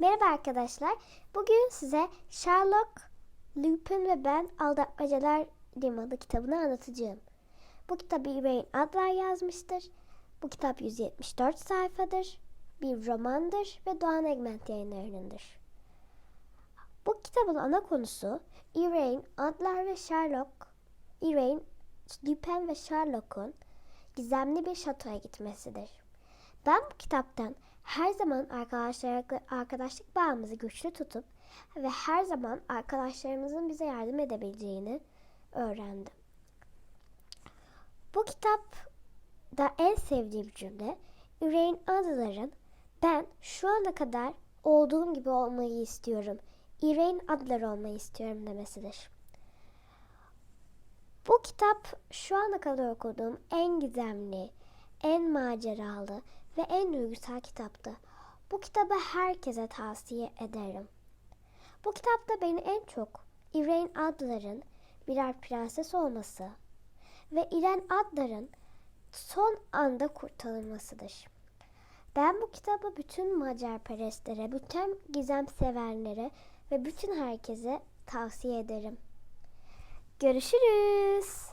Merhaba arkadaşlar. Bugün size Sherlock, Lupin ve Ben Aldatmacalar Limanı kitabını anlatacağım. Bu kitabı Irain Adler yazmıştır. Bu kitap 174 sayfadır. Bir romandır ve Doğan Egment yayınlarınındır. Bu kitabın ana konusu Irain Adler ve Sherlock, Irain, Lupin ve Sherlock'un gizemli bir şatoya gitmesidir. Ben bu kitaptan her zaman arkadaşlar arkadaşlık bağımızı güçlü tutup ve her zaman arkadaşlarımızın bize yardım edebileceğini öğrendim. Bu kitapta en sevdiğim cümle Yüreğin Adlar'ın ben şu ana kadar olduğum gibi olmayı istiyorum. Yüreğin Adlar olmayı istiyorum demesidir. Bu kitap şu ana kadar okuduğum en gizemli, en maceralı ve en duygusal kitaptı. Bu kitabı herkese tavsiye ederim. Bu kitapta beni en çok Irene Adler'ın birer prenses olması ve Irene Adler'ın son anda kurtarılmasıdır. Ben bu kitabı bütün macerperestlere, bütün gizem sevenlere ve bütün herkese tavsiye ederim. Görüşürüz.